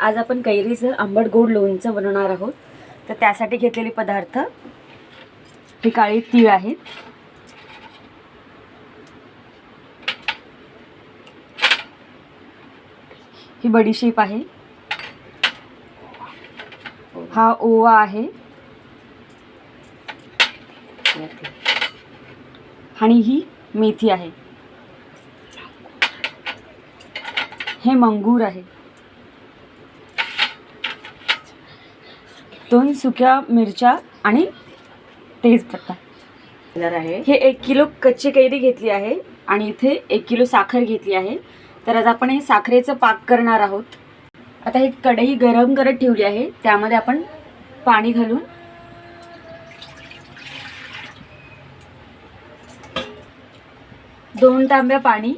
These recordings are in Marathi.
आज आपण कैरीचं आंबट गोड लोणचं बनवणार आहोत. तर त्यासाठी घेतलेले पदार्थ हे काळी तीळ आहेत ही बडीशेप आहे. हा ओवा आहे. आणि ही मेथी आहे. हे मंगूर आहे. दोन सुक्या मिरच्या आणि तेजपत्ता आहे. हे एक किलो कच्ची कैरी घेतली आहे आणि इथे एक किलो साखर घेतली आहे. तर आज आपण हे साखरेचं पाक करणार आहोत. आता ही कढई गरम करत ठेवली आहे. त्यामध्ये आपण पाणी घालून दोन तांब्या पाणी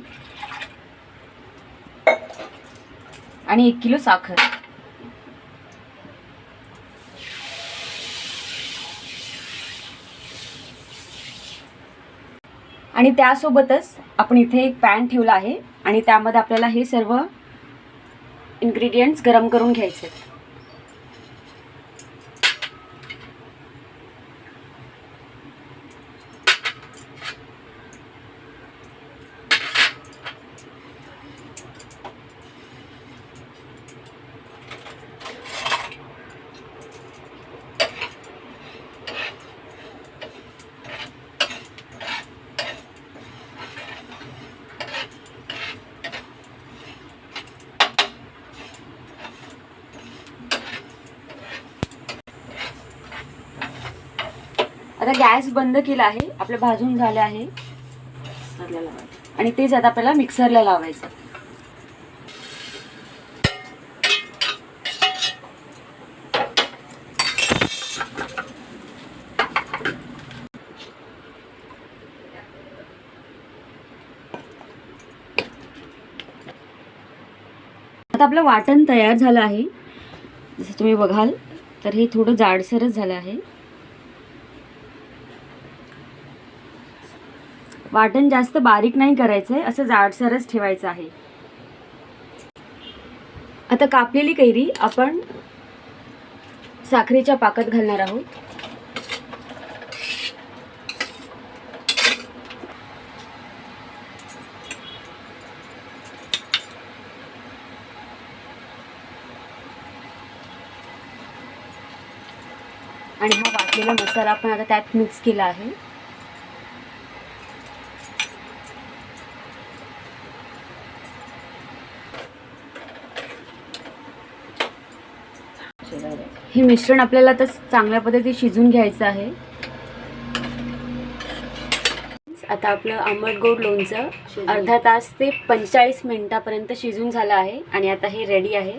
आणि एक किलो साखर. आणि त्यासोबतच आपण इथे एक पॅन ठेवला आहे आणि त्यामध्ये आपल्याला हे सर्व इन्ग्रेडियंट्स गरम करून घ्यायचे आहेत. आता गॅस बंद केला आहे. आपलं भाजून झालं आहे. आणि तेच आता आपल्याला मिक्सरला लावायचं. आता आपलं वाटण तयार झालं आहे. जसं तुम्ही बघाल तर हे थोडं जाडसरच झालं आहे. वाटण जास्त बारीक नाही करायचं आहे असं जाडसरच ठेवायचं आहे. आता कापलेली कैरी आपण साखरेच्या पाकात घालणार आहोत. आणि हा वाटलेला मसाला आपण आता त्यात मिक्स केला आहे. हे मिश्रण आपल्याला आता चांगल्या पद्धतीने शिजून घ्यायचं आहे आता आपलं आंबट गोड लोणचं. अर्धा तास ते पंचेचाळीस मिनिटापर्यंत शिजून झालं आहे आणि आता हे रेडी आहे